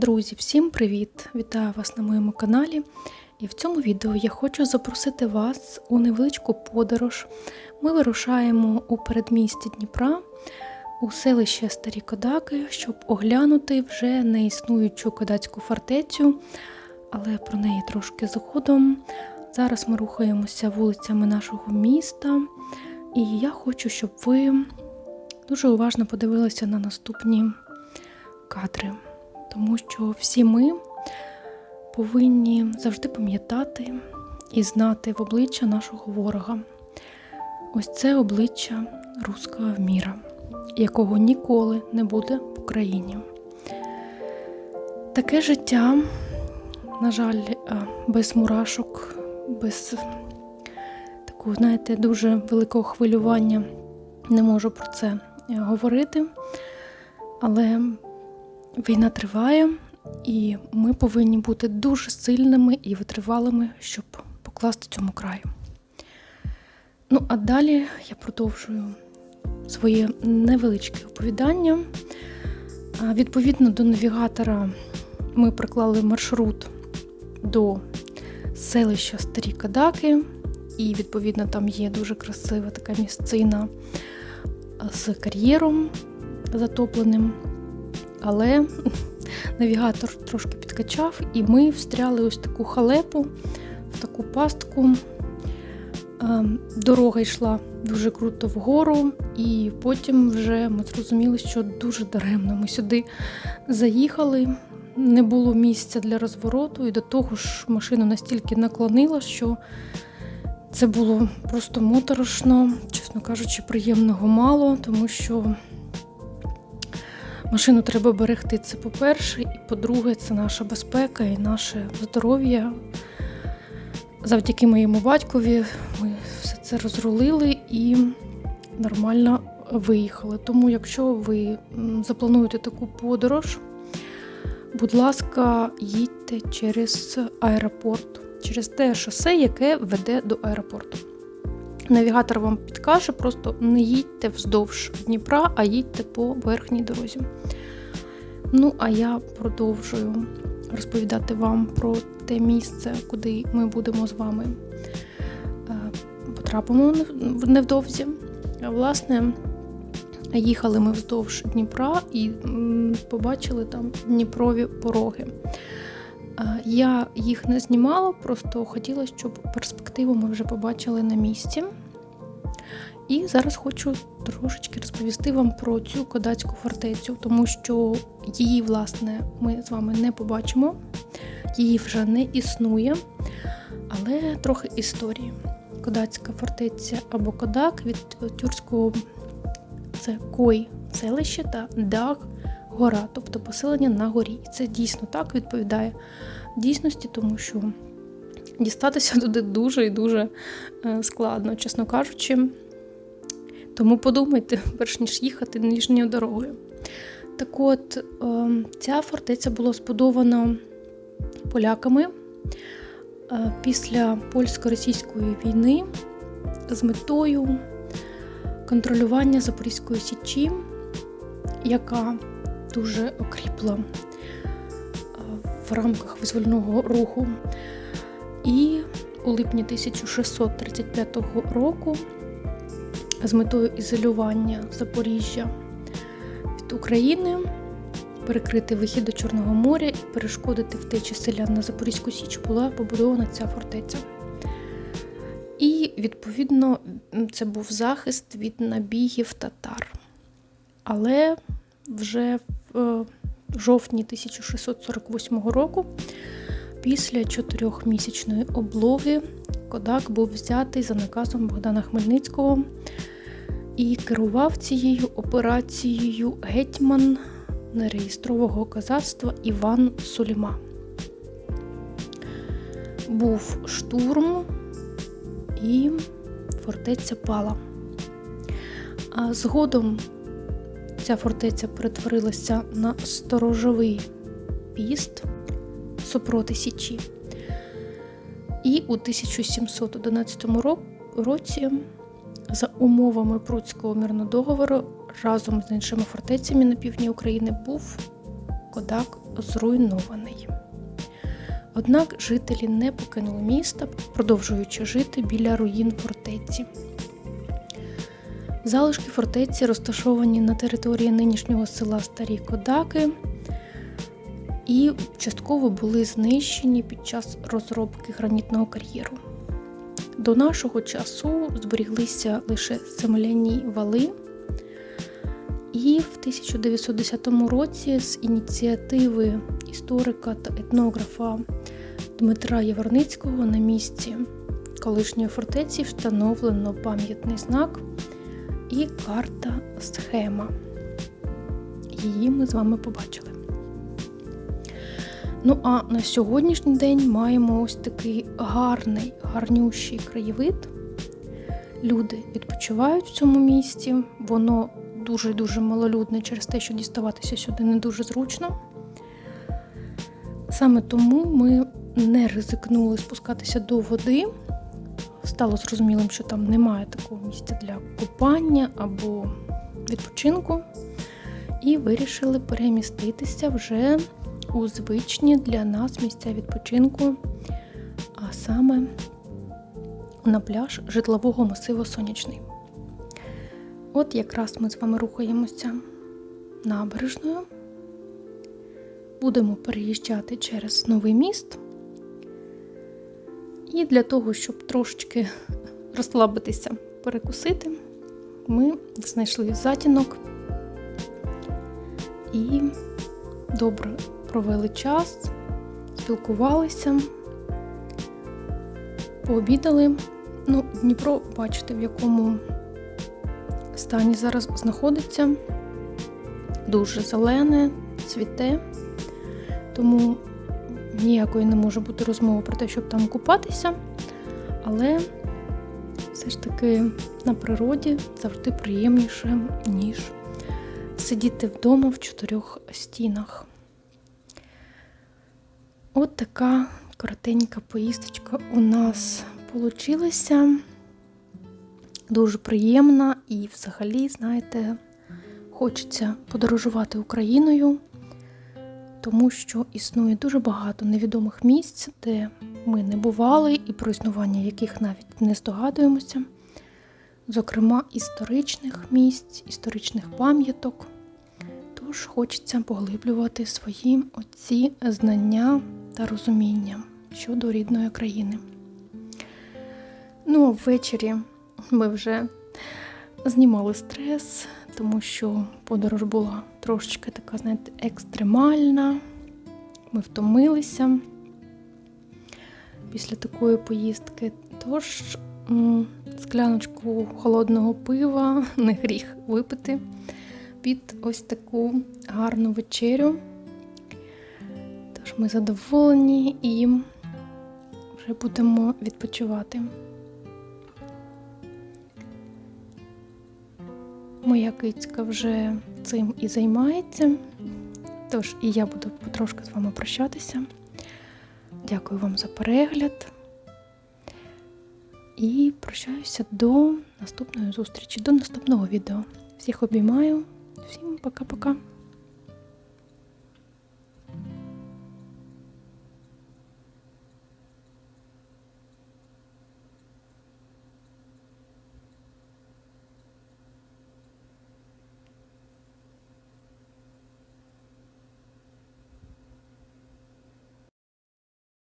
Друзі, всім привіт! Вітаю вас на моєму каналі. І в цьому відео я хочу запросити вас у невеличку подорож. Ми вирушаємо у передмісті Дніпра, у селище Старі Кодаки, щоб оглянути вже неіснуючу кодацьку фортецю, але про неї трошки згодом. Зараз ми рухаємося вулицями нашого міста, і я хочу, щоб ви дуже уважно подивилися на наступні кадри тому що всі ми повинні завжди пам'ятати і знати в обличчя нашого ворога. Ось це обличчя руського міра, якого ніколи не буде в Україні. Таке життя, на жаль, без мурашок, без такого, знаєте, дуже великого хвилювання не можу про це говорити. Але Війна триває, і ми повинні бути дуже сильними і витривалими, щоб покласти цьому краю. Ну, а далі я продовжую своє невеличке оповідання. Відповідно до навігатора, ми приклали маршрут до селища Старі Кадаки, і, відповідно, там є дуже красива така місцина з кар'єром затопленим. Але навігатор трошки підкачав, і ми встряли ось таку халепу, в таку пастку. Ем, дорога йшла дуже круто вгору, і потім вже ми зрозуміли, що дуже даремно. Ми сюди заїхали, не було місця для розвороту, і до того ж машину настільки наклонила, що це було просто моторошно, чесно кажучи, приємного мало, тому що. Машину треба берегти це по-перше, і по-друге, це наша безпека і наше здоров'я. Завдяки моєму батькові ми все це розрулили і нормально виїхали. Тому, якщо ви заплануєте таку подорож, будь ласка, їдьте через аеропорт, через те шосе, яке веде до аеропорту. Навігатор вам підкаже, просто не їдьте вздовж Дніпра, а їдьте по верхній дорозі. Ну, а я продовжую розповідати вам про те місце, куди ми будемо з вами е, потрапимо невдовзі. Власне, їхали ми вздовж Дніпра і побачили там Дніпрові пороги. Я їх не знімала, просто хотіла, щоб перспективу ми вже побачили на місці. І зараз хочу трошечки розповісти вам про цю кодацьку фортецю, тому що її, власне, ми з вами не побачимо, її вже не існує, але трохи історії. Кодацька фортеця або Кодак від тюркського це Кой селище та Даг гора, тобто поселення на горі. І це дійсно так відповідає дійсності, тому що дістатися туди дуже і дуже е, складно, чесно кажучи. Тому подумайте, перш ніж їхати ніжньою дорогою. Так от, е, ця фортеця була збудована поляками е, після польсько-російської війни з метою контролювання Запорізької Січі, яка дуже окріпла е, в рамках визвольного руху. І у липні 1635 року з метою ізолювання Запоріжжя від України, перекрити вихід до Чорного моря і перешкодити втечі селян на Запорізьку Січ була побудована ця фортеця. І, відповідно, це був захист від набігів татар. Але вже в е, жовтні 1648 року, після чотирьохмісячної облоги, Кодак був взятий за наказом Богдана Хмельницького і керував цією операцією гетьман нереєстрового козацтва Іван Суліма. Був штурм і фортеця пала. А згодом ця фортеця перетворилася на сторожовий піст супроти Січі. І у 1711 році, за умовами Пруцького мирного договору, разом з іншими фортецями на півдні України був Кодак зруйнований. Однак жителі не покинули міста, продовжуючи жити біля руїн фортеці. Залишки фортеці розташовані на території нинішнього села Старі Кодаки і частково були знищені під час розробки гранітного кар'єру. До нашого часу зберіглися лише земляні вали, і в 1910 році з ініціативи історика та етнографа Дмитра Яворницького на місці колишньої фортеці встановлено пам'ятний знак і карта схема. Її ми з вами побачили. Ну а на сьогоднішній день маємо ось такий гарний, гарнющий краєвид. Люди відпочивають в цьому місті, воно дуже-дуже малолюдне через те, що діставатися сюди не дуже зручно. Саме тому ми не ризикнули спускатися до води. Стало зрозумілим, що там немає такого місця для купання або відпочинку, і вирішили переміститися вже у звичні для нас місця відпочинку, а саме на пляж житлового масиву Сонячний. От якраз ми з вами рухаємося набережною. Будемо переїжджати через новий міст. І для того, щоб трошечки розслабитися, перекусити, ми знайшли затінок і добре провели час, спілкувалися, пообідали. Ну, Дніпро, бачите, в якому стані зараз знаходиться. Дуже зелене, цвіте, тому ніякої не може бути розмови про те, щоб там купатися. Але все ж таки на природі завжди приємніше, ніж сидіти вдома в чотирьох стінах. От така коротенька поїздочка у нас получилася. Дуже приємна і, взагалі, знаєте, хочеться подорожувати Україною, тому що існує дуже багато невідомих місць, де ми не бували, і про існування яких навіть не здогадуємося. Зокрема, історичних місць, історичних пам'яток. Тож хочеться поглиблювати свої оці знання та розуміння щодо рідної країни. Ну, а ввечері ми вже знімали стрес, тому що подорож була трошечки така, знаєте, екстремальна. Ми втомилися після такої поїздки. Тож скляночку холодного пива не гріх випити під ось таку гарну вечерю. Тож ми задоволені і вже будемо відпочивати. Моя кицька вже цим і займається, тож і я буду потрошки з вами прощатися. Дякую вам за перегляд. І прощаюся до наступної зустрічі, до наступного відео. Всіх обіймаю, всім пока-пока.